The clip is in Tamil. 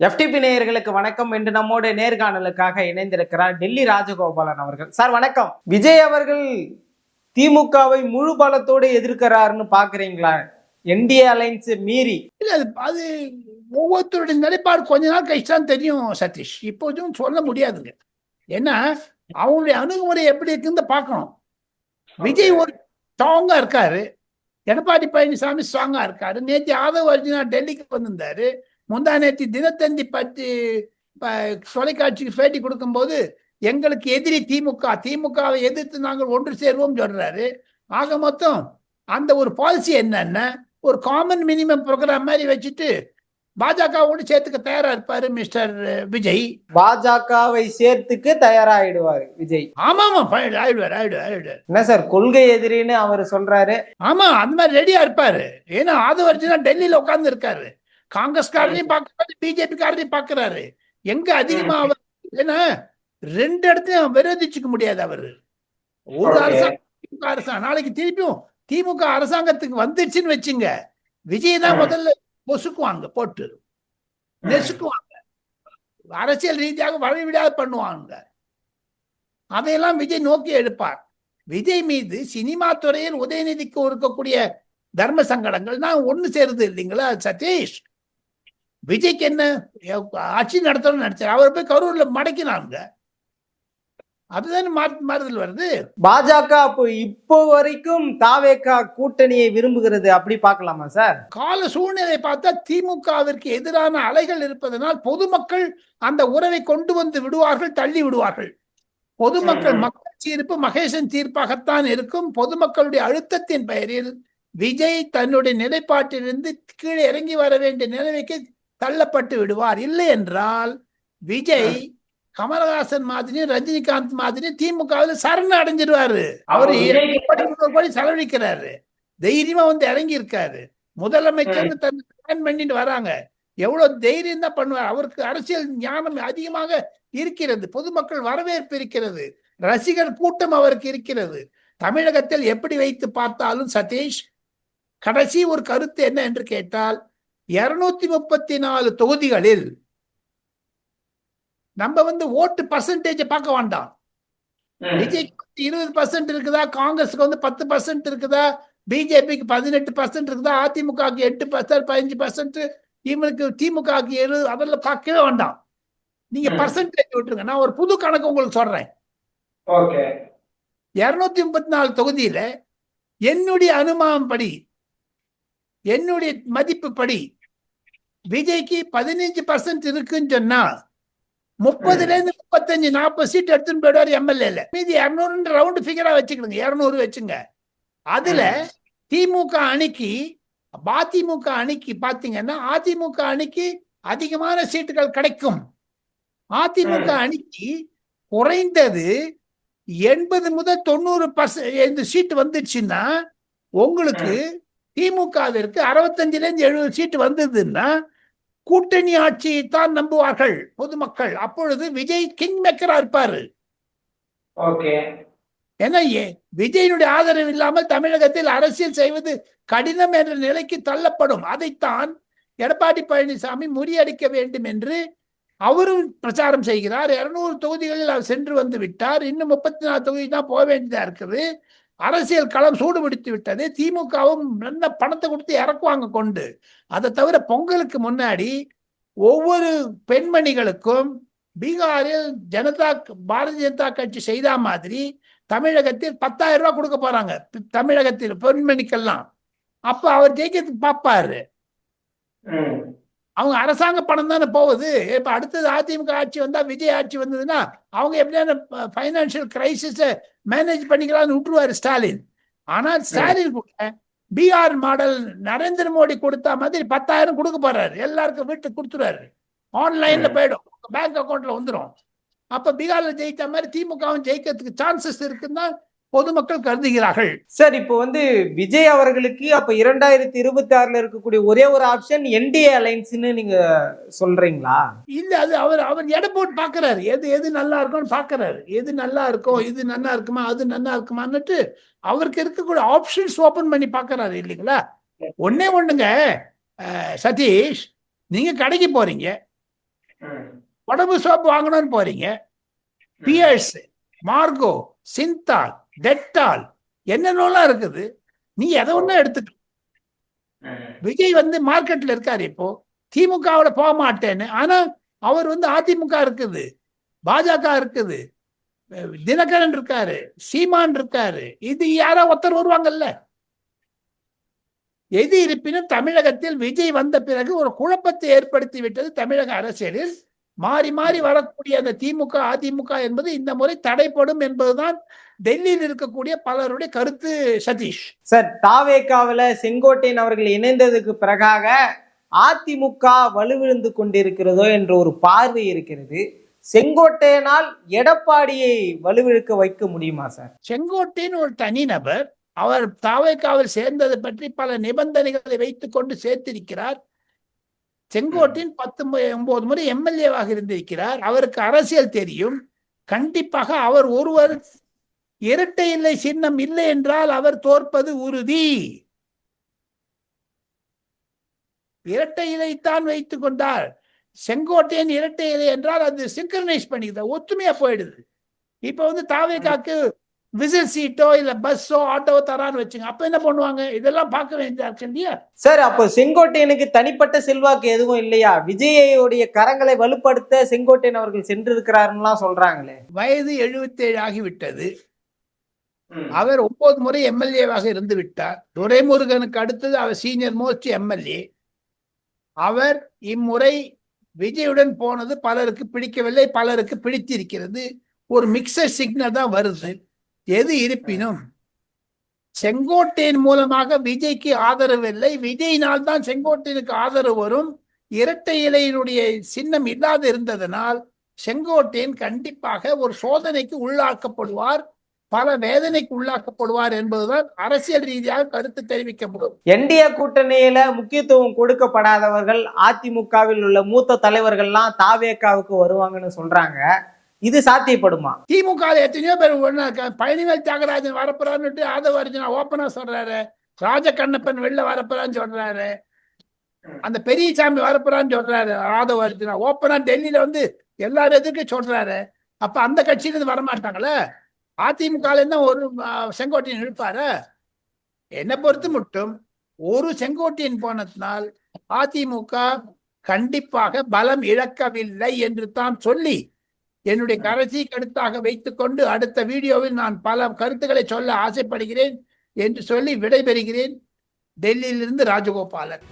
எஃப்டிபி நேயர்களுக்கு வணக்கம். என்று நம்மோட நேர்காணலுக்காக இணைந்திருக்கிறார் டெல்லி ராஜகோபாலன் அவர்கள். சார் வணக்கம். விஜய் அவர்கள் திமுகவை முழு பலத்தோடு எதிர்க்கிறாருன்னு பாக்குறீங்களா என்டிஏ அலைன்ஸ் மீறி. இல்ல அது அது ஒவ்வொருத்தருடைய நிலைப்பாடு கொஞ்ச நாள் கழிச்சு தான் தெரியும் சதீஷ். இப்போதும் சொல்ல முடியாதுங்க. ஏன்னா அவங்களுடைய அணுகுமுறை எப்படி இருக்குன்னு பார்க்கணும். விஜய் ஒரு ஸ்ட்ராங்கா இருக்காரு. எடப்பாடி பழனிசாமி ஸ்ட்ராங்கா இருக்காரு. நேற்று ஆதவ அர்ஜுனா டெல்லிக்கு வந்திருந்தாரு. முந்தா நேற்று தினத்தந்தி பற்றி தொலைக்காட்சிக்கு பேட்டி கொடுக்கும்போது எங்களுக்கு எதிரி திமுக திமுகவை எதிர்த்து நாங்கள் ஒன்று சேர்வோம் சொல்றாரு. ஆக மொத்தம் அந்த ஒரு பாலிசி என்னன்னா ஒரு காமன் மினிமம் ப்ரோக்ராம் மாதிரி வச்சுட்டு பாஜகவோடு சேர்த்துக்க தயாரா இருப்பாரு மிஸ்டர் விஜய். பாஜகவை சேர்த்துக்கு தயாராயிடுவார் விஜய். ஆமா ஆமா ஆயிடுவார் ஆயிடுவார் ஆயிடுவார். என்ன சார் கொள்கை எதிரின்னு அவர் சொல்றாரு? ஆமா அந்த மாதிரி ரெடியா இருப்பாரு. ஏன்னா ஆதவர்ஜுனா டெல்லியில உட்கார்ந்து இருக்காரு. காங்கிரஸ்காரரையும் பார்க்கறாரு பிஜேபி காரரையும் பார்க்கறாரு. எங்க அதிகமா அவர் ஏன்னா ரெண்டு இடத்தையும் விரோதிச்சுக்க முடியாது அவரு. ஒரு. அரசாங்கம் அரசாங்கம் நாளைக்கு திருப்பியும் திமுக அரசாங்கத்துக்கு வந்துருச்சுன்னு வச்சுங்க. விஜய் தான். முதல்ல பொசுக்குவாங்க போட்டு. நெசுக்குவாங்க. அரசியல் ரீதியாக வழிவிடாது பண்ணுவாங்க. அதையெல்லாம் விஜய் நோக்கி எடுப்பார். விஜய் மீது சினிமா துறையில் உதயநிதிக்கு இருக்கக்கூடிய தர்ம சங்கடங்கள் நான் ஒண்ணு சேருது இல்லைங்களா சதீஷ்? விஜய்க்கு என்ன? ஆட்சி நடத்தணும்னு நினைச்சார். அவர் போய் கரூர்ல மடக்கினாங்க அதுதானே மாறு மாறுதல் வருது? பாஜக அப்போ இப்போ வரைக்கும் தாவேகா கூட்டணியை விரும்புகிறது அப்படி பார்க்கலாமா சார்? கால சூழ்நிலை பார்த்தா திமுகவிற்கு எதிரான அலைகள் இருப்பதனால் பொதுமக்கள் அந்த உறவை கொண்டு வந்து விடுவார்கள் தள்ளி விடுவார்கள். பொதுமக்கள். மக்கள் தீர்ப்பு மகேசன் தீர்ப்பாகத்தான் இருக்கும். பொதுமக்களுடைய அழுத்தத்தின் பெயரில் விஜய் தன்னுடைய நிலைப்பாட்டிலிருந்து கீழே இறங்கி வர வேண்டிய நிலைமைக்கு தள்ளப்பட்டு விடுவார். இல்லை என்றால் விஜய் கமலஹாசன் மாதிரி ரஜினிகாந்த் மாதிரி திமுகவில் சரண அடைஞ்சிருவாரு. அவர் கோடி செலவழிக்கிறாரு. தைரியமா வந்து இறங்கி இருக்காரு தன் பிளான் பண்ணிட்டு வராங்க. எவ்வளவு தைரியம் தான் பண்ணுவார். அவருக்கு அரசியல் ஞானம் அதிகமாக இருக்கிறது. பொதுமக்கள் வரவேற்பு இருக்கிறது. ரசிகர் கூட்டம் அவருக்கு இருக்கிறது. தமிழகத்தில் எப்படி வைத்து பார்த்தாலும் சதீஷ் கடைசி ஒரு கருத்து என்ன என்று கேட்டால் இருநூத்தி முப்பத்தி நாலு தொகுதிகளில் நம்ம வந்து ஓட்டு பர்சன்டேஜ் பார்க்க வேண்டாம். விஜய்க்கு இருபது பர்சன்ட் இருக்குதா? காங்கிரஸுக்கு வந்து பத்து பர்சன்ட் இருக்குதா? பிஜேபிக்கு பதினெட்டு பர்சன்ட் இருக்குதா? அதிமுகவுக்கு எட்டு பர்சன்ட் பதினஞ்சு பர்சன்ட் இவனுக்கு திமுகவுக்கு எழுபது அதெல்லாம் பார்க்கவே வேண்டாம். நீங்க. பர்சன்டேஜ் விட்டுருங்க. நான் ஒரு புது கணக்கு உங்களுக்கு சொல்றேன். ஓகே. இருநூத்தி முப்பத்தி நாலு தொகுதியில என்னுடைய அனுமானம் படி என்னுடைய மதிப்பு படி விஜய்க்கு பதினஞ்சு பர்சன்ட் இருக்குன்னு சொன்னா முப்பதுல இருந்து முப்பத்தஞ்சு நாற்பது சீட் எடுத்துன்னு போயிடுவார் எம்எல்ஏல மீதி இரநூறுன்ற ரவுண்டு ஃபிகரா வச்சுக்கிடுங்க இரநூறு வச்சுங்க. அதுல திமுக அணிக்கு அதிமுக அணிக்கு பாத்தீங்கன்னா அதிமுக அணிக்கு அதிகமான சீட்டுகள் கிடைக்கும். அதிமுக. அணிக்கு குறைந்தது எண்பது முதல் தொண்ணூறு பர்சன்ட் சீட்டு வந்துடுச்சுன்னா உங்களுக்கு திமுகவிற்கு அறுபத்தஞ்சுல இருந்து எழுபது சீட்டு வந்ததுன்னா கூட்டணி ஆட்சியை தான் நம்புவார்கள் பொதுமக்கள். அப்பொழுது விஜய் கிங் மேக்கரா இருப்பாரு ஏன்னா விஜயனுடைய ஆதரவு இல்லாமல் தமிழகத்தில் அரசியல் செய்வது கடினம் என்ற நிலைக்கு தள்ளப்படும். அதைத்தான் எடப்பாடி பழனிசாமி முறியடிக்க வேண்டும் என்று அவரும் பிரச்சாரம் செய்கிறார். இருநூறு தொகுதிகளில் அவர் சென்று வந்து விட்டார். இன்னும் முப்பத்தி நாலு தொகுதி தான் போக வேண்டியதா இருக்குது. அரசியல் களம் சூடுபிடித்து விட்டது. திமுகவும் நல்ல பணத்தை கொடுத்து இறக்குவாங்க கொண்டு. அதை தவிர பொங்கலுக்கு முன்னாடி ஒவ்வொரு பெண்மணிகளுக்கும் பீகாரில் ஜனதா பாரதிய ஜனதா கட்சி செய்த மாதிரி தமிழகத்தில் பத்தாயிரம் ரூபாய் கொடுக்க போறாங்க. தமிழகத்தில் பெண்மணிக்கெல்லாம். அப்ப அவர் ஜெயிக்கிறதுக்கு பார்ப்பாரு அவங்க அரசாங்க பணம் தானே போகுது. இப்ப அடுத்தது அதிமுக ஆட்சி வந்தா விஜய் ஆட்சி வந்ததுன்னா அவங்க எப்படியான பைனான்சியல் கிரைசிஸ மேனேஜ் பண்ணிக்கலாம்னு விட்டுருவாரு ஸ்டாலின். ஆனால் ஸ்டாலின் கூட பீகார் மாடல் நரேந்திர மோடி கொடுத்த மாதிரி பத்தாயிரம் கொடுக்க போறாரு. எல்லாருக்கும் வீட்டுக்கு கொடுத்துருவாரு. ஆன்லைன்ல. போயிடும். பேங்க் அக்கௌண்ட்ல வந்துடும் அப்ப பீகார்ல ஜெயித்த மாதிரி திமுகவும் ஜெயிக்கிறதுக்கு சான்சஸ் இருக்குன்னு பொதுமக்கள் கருதுகிறார்கள். சார் இப்போ வந்து விஜய் அவர்களுக்கு அப்ப இரண்டாயிரத்தி இருபத்தி ஆறுல இருக்கக்கூடிய ஒரே ஒரு ஆப்ஷன் என்டிஏ அலைன்ஸ்னு நீங்க சொல்றீங்களா? இல்ல அது அவர் அவர் எடை போட்டு பாக்குறாரு. எது எது நல்லா இருக்கும்னு பாக்குறாரு. எது நல்லா இருக்கும் இது நல்லா இருக்குமா அது நல்லா இருக்குமான்னுட்டு அவருக்கு இருக்கக்கூடிய ஆப்ஷன்ஸ் ஓபன் பண்ணி பாக்குறாரு இல்லைங்களா? ஒண்ணே ஒண்ணுங்க. சதீஷ் நீங்க கடைக்கு போறீங்க. உடம்பு சோப்பு வாங்கணும்னு போறீங்க. பியர்ஸ் மார்கோ சிந்தால் டெட்டால் என்னென்னலாம் இருக்குது? நீ எதை ஒன்றும் எடுத்துக்கலாம் விஜய் வந்து மார்க்கெட்ல இருக்காரு இப்போ. திமுகவில் போக மாட்டேன்னு. ஆனா அவர் வந்து அதிமுக இருக்குது. பாஜக இருக்குது. தினகரன் இருக்காரு. சீமான் இருக்காரு. இது யாரோ ஒருத்தர் வருவாங்கல்ல? எது இருப்பினும் தமிழகத்தில் விஜய் வந்த பிறகு ஒரு குழப்பத்தை ஏற்படுத்தி விட்டது தமிழக அரசியலில். மாறி மாறி வரக்கூடிய அந்த திமுக அதிமுக என்பது இந்த முறை தடைப்படும் என்பதுதான் டெல்லியில் இருக்கக்கூடிய பலருடைய கருத்து சதீஷ். சார் தாவேக்காவில செங்கோட்டையன் அவர்கள் இணைந்ததுக்கு பிறகாக அதிமுக வலுவிழந்து கொண்டிருக்கிறதோ என்ற ஒரு பார்வை இருக்கிறது. செங்கோட்டையனால் எடப்பாடியை வலுவிழுக்க வைக்க முடியுமா சார்? செங்கோட்டையன் ஒரு தனிநபர் அவர் தாவேக்காவில் சேர்ந்தது பற்றி பல நிபந்தனைகளை வைத்துக் கொண்டு சேர்த்திருக்கிறார். செங்கோட்டையன் பத்து ஒன்பது முறை எம்எல்ஏவாக இருந்திருக்கிறார். அவருக்கு அரசியல் தெரியும். கண்டிப்பாக அவர் ஒருவர் இரட்டை இல்லை சின்னம் இல்லை என்றால் அவர் தோற்பது உறுதி. இரட்டை இலைத்தான் வைத்துக் கொண்டார் செங்கோட்டையன் இரட்டை இலை என்றால் அது சிங்க்ரனைஸ் பண்ணிக்குது ஒத்துமையா போயிடுது. இப்ப வந்து தாவேக்காக்கு விசில் சீட்டோ இல்ல பஸ்ஸோ ஆட்டோவோ தரான்னு வச்சுங்க அப்ப என்ன பண்ணுவாங்க? இதெல்லாம் பார்க்க வேண்டியது இல்லையா? சார் அப்போ செங்கோட்டையனுக்கு தனிப்பட்ட செல்வாக்கு எதுவும் இல்லையா? விஜயோடைய கரங்களை வலுப்படுத்த செங்கோட்டையன் அவர்கள் சென்றிருக்கிறாருன்னுலாம் சொல்றாங்களே. வயது 77 ஆகிவிட்டது. அவர் ஒன்பது முறை எம்எல்ஏவாக இருந்து விட்டார். துரைமுருகனுக்கு அடுத்தது அவர் சீனியர் மோஸ்ட் எம்எல்ஏ. அவர் இம்முறை விஜயுடன் போனது பலருக்கு பிடிக்கவில்லை பலருக்கு பிடித்திருக்கிறது. ஒரு மிக்சர் சிக்னல் தான் வருது. எது இருப்பினும் செங்கோட்டையின் மூலமாக விஜய்க்கு ஆதரவு இல்லை. விஜயினால் தான் செங்கோட்டையனுக்கு ஆதரவு வரும். இரட்டை இலையினுடைய சின்னம் இல்லாது இருந்ததனால் செங்கோட்டையன் கண்டிப்பாக ஒரு சோதனைக்கு உள்ளாக்கப்படுவார். பல வேதனைக்கு உள்ளாக்கப்படுவார் என்பதுதான் அரசியல் ரீதியாக கருத்து தெரிவிக்கப்படும். என்டிஏ கூட்டணியில முக்கியத்துவம் கொடுக்கப்படாதவர்கள் அதிமுகவில் உள்ள மூத்த தலைவர்கள்லாம் தாவேக்காவுக்கு வருவாங்கன்னு சொல்றாங்க. இது சாத்தியப்படுமா? திமுக எத்தனையோ பேர் இருக்காங்க. பழனிவேல் தியாகராஜன் வரப்போறான்னு ஆதவ அர்ஜுனா ஓப்பனா சொல்றாரு. ராஜகண்ணப்பன் வெளில வரப்போறான்னு சொல்றாரு. அந்த பெரியசாமி வரப்போறான்னு சொல்றாரு ஆதவ அர்ஜுனா. ஓப்பனா டெல்லியில வந்து எல்லாரும் எதிர்க்க சொல்றாரு. அப்ப அந்த கட்சியில இருந்து வரமாட்டாங்களே? அதிமுக இருந்தா ஒரு செங்கோட்டையன் இழுப்பாரு? என்னை பொறுத்து மட்டும் ஒரு செங்கோட்டையன் போனதினால் அதிமுக கண்டிப்பாக பலம் இழக்கவில்லை என்று தான் சொல்லி என்னுடைய கடைசி கருத்தாக வைத்துக்கொண்டு அடுத்த வீடியோவில் நான் பல கருத்துக்களை சொல்ல ஆசைப்படுகிறேன் என்று சொல்லி விடைபெறுகிறேன். டெல்லியிலிருந்து ராஜகோபாலன்.